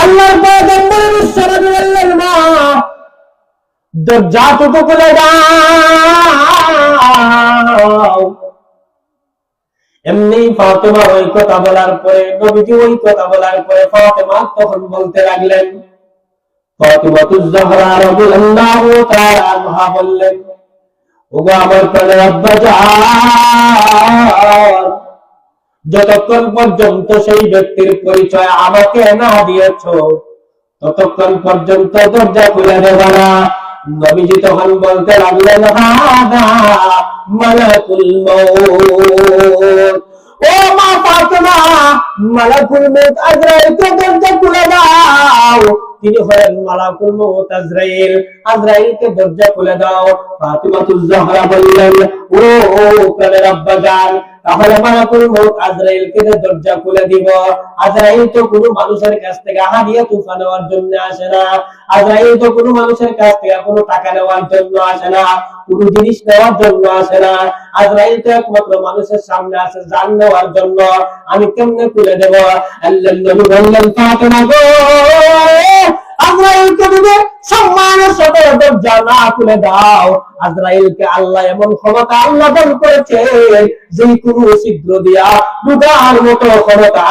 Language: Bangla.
আল্লাহর পয়গম্বর বিশ্বনবী বললেন মা। দরজাটুকু খুলে দাও। এমনি ফাতেমা ওই কথা বলার পরে, নবীজি ওই কথা বলার পরে ফাতেমা তখন বলতে লাগলেন ফাতিমাতুজ জাহরা রাদিয়াল্লাহু তাআলা আনহা বললেন, ওগো আমার প্রাণের আব্বা যতক্ষণ পর্যন্ত সেই ব্যক্তির পরিচয় আমাকে না দিয়েছ, ততক্ষণ পর্যন্ত দরজা খুলে দেবে না। নবীজি তখন বলতে লাগলেন ও মা মালাকুল দরজা খুলে দাও। তিনি হলেন মালাকুল আজরাইল। দরজা খুলে দাও। বললেন, ও ও তাহলে দরজা খুলে দিব। আজরাইল তো কোনো মানুষের কাছ থেকে হাদিয়া তুফা নেওয়ার জন্য আসে না। আজরাইল তো কোনো মানুষের কাছ থেকে কোনো টাকা নেওয়ার জন্য আসে না, কোনো জিনিস নেওয়ার জন্য আসে না। আজরাইল তো একমাত্র মানুষের সামনে আসে জান নেওয়ার জন্য। আমি কেমনে খুলে দেব? আল্লাহ নবী বললেন গো আজরাইলকে দিবে সম্মানের সাথে দরজা না খুলে দাও। আজরাইলকে আল্লাহ এমন ক্ষমতা আল্লাহ দান করেছে যে কোনো ছিদ্র দিয়া লুকার মতো ক্ষমতা